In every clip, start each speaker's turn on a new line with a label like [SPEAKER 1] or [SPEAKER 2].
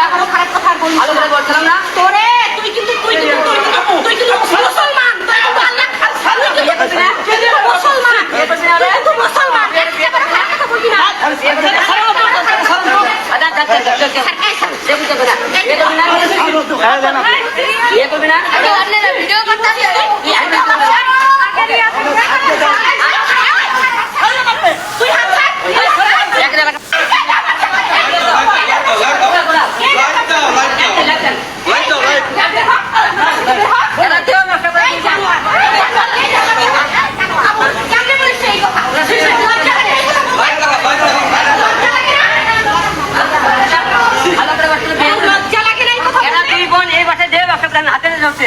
[SPEAKER 1] না
[SPEAKER 2] আরও খারাপ কথা আর বলিস
[SPEAKER 1] ভালো করে বলছিলাম না
[SPEAKER 2] তোরে তুই কিন্তু তুই কিন্তু তুই কিন্তু মুসলমান তুই কিন্তু আল্লাহ তুই তুই কিন্তু মুসলমান তুই কিন্তু মুসলমান একেবারে খারাপ কথা বলবি না
[SPEAKER 1] আচ্ছা, আচ্ছা, আচ্ছা, আচ্ছা, আচ্ছা।
[SPEAKER 2] এই স্যার,
[SPEAKER 1] দেখবি তো না? বিয়ে করবি না? বিয়ে করবি না?
[SPEAKER 2] আগে আপনারা ভিডিও করতে দিয়ে তুই হাত ছাড়।
[SPEAKER 1] এক জায়গা- এরা কেউ নষ্ট করে দিচ্ছে না। ভালো করে বসলে বিয়ে করবি। এরা দুই বোন এই বাসায় যে ব্যবসা করেন হাতে নিয়ে যাচ্ছে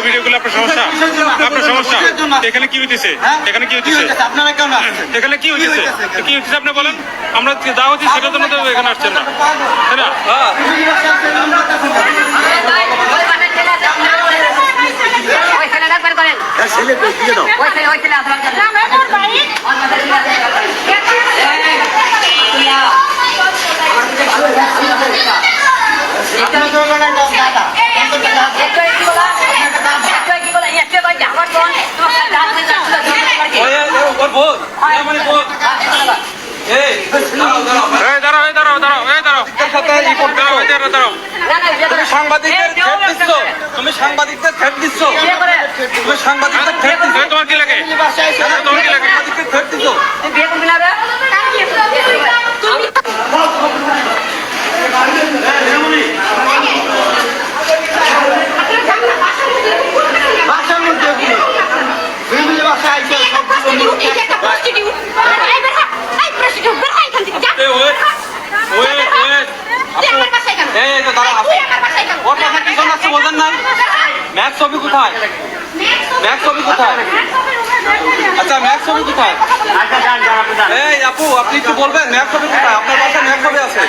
[SPEAKER 3] আমরা
[SPEAKER 4] ভিডিওগুলো আপনার সমস্যা? আপনার সমস্যা? এখানে কি হইতেছে? এখানে কি হইতেছে?
[SPEAKER 5] আপনারা কেন আসছেন?
[SPEAKER 4] এখানে কি হইতেছে? কি হইতেছে আপনি বলেন? আমরা যা হচ্ছে সেটার জন্য তো এখানে আসছেন না। তাই না?
[SPEAKER 3] হ্যাঁ।
[SPEAKER 1] ওই বাসায় ছেলে আছে, ওই ছেলেটা বের করেন।
[SPEAKER 5] ছেলে দিয়ে দাও
[SPEAKER 1] ওই ছেলে, ওই ছেলে আসবার জন্য। ওর বাসায় ছেলে আছে, বের করেন। এই, তুই আ। আমার কাছে ভালো লাগে, আমি তোকে দিচ্ছি। একটু একটু বলা, একটু একটু বলা, একটু ভাই, আমার বোন, তোমার সাথে হাত ধরে যাচ্ছিল, ঝগড়া করে কি?
[SPEAKER 3] ওই, ওই, ওর বোন, ওই মানে বোন।
[SPEAKER 1] হ্যাঁ, এটা বলা।
[SPEAKER 3] এই, দাঁড়াও, দাঁড়াও, ভাই।
[SPEAKER 4] এই দাঁড়াও এই দাঁড়াও দাঁড়াও এই দাঁড়াও
[SPEAKER 3] এর সাথে ই করতে
[SPEAKER 4] দাঁড়াও
[SPEAKER 3] হবে।
[SPEAKER 4] এই দাঁড়াও দাঁড়াও
[SPEAKER 1] না, না, বিয়ে
[SPEAKER 3] তুমি। সাংবাদিকদের
[SPEAKER 1] ব্যবসা
[SPEAKER 3] দিচ্ছ। তুমি সাংবাদিকদের থ্রেট দিচ্ছ। তুমি সাংবাদিকদের দিচ্ছ।
[SPEAKER 4] তোমার কি লাগে? তোমার কি লাগে?
[SPEAKER 3] সাংবাদিকদের দিচ্ছ।
[SPEAKER 1] তুই
[SPEAKER 3] ম্যাথ ছবি কোথায় ম্যাথ ছবি কোথায় আচ্ছা ম্যাথ ছবি কোথায় এই আপু আপনি একটু বলবেন ম্যাথ ছবি কোথায় আপনার পাশে ম্যাথ ছবি আছে